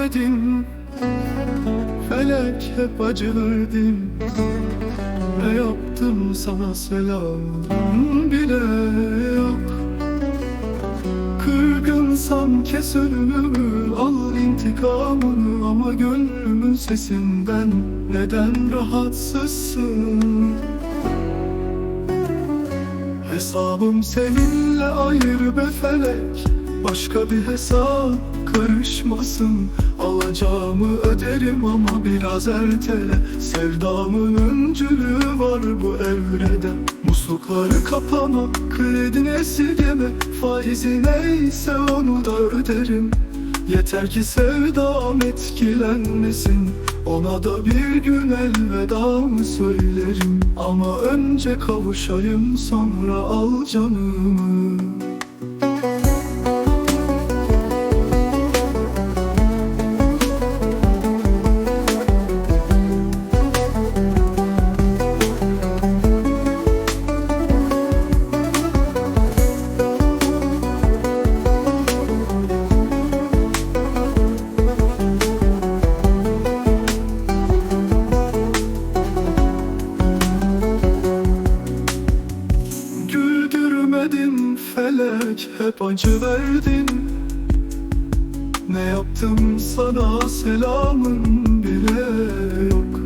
Güldürmedin Felek hep acı verdin Ne yaptım sana selam bile yok. Kırgınsan kes önümü Al intikamını Ama gönlümün sesinden Neden rahatsızsın? Hesabım seninle ayrı be felek Başka bir hesap karışmasın. Alacağımı öderim ama biraz ertele Sevdamın öncülüğü var bu evrede. Muslukları kapama, kredini esirgeme. Faizi neyse onu da öderim. Yeter ki sevdam etkilenmesin. Ona da bir gün elvedamı söylerim? Ama önce kavuşayım sonra al canımı Güldürmedin felek hep acı verdin. Ne yaptım sana selamın bile yok.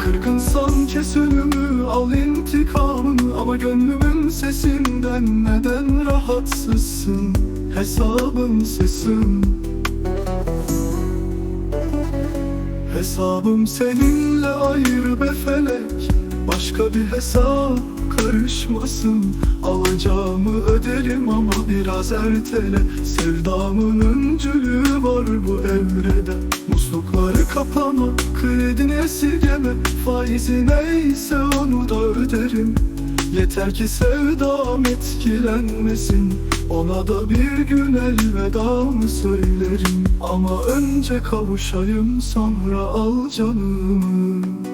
Kırgınsan kes önümü al intikamını Ama gönlümün sesinden neden rahatsızsın? Hesabın sesin. Hesabım seninle ayrı be felek Başka bir hesap karışmasın. Alacağımı öderim ama biraz ertele. Sevdamın öncülüğü var bu evrede. Muslukları kapama, kredini esirgeme. Faizi neyse onu da öderim. Yeter ki sevdam etkilenmesin. Ona da bir gün elvedamı söylerim? Ama önce kavuşayım sonra al canımı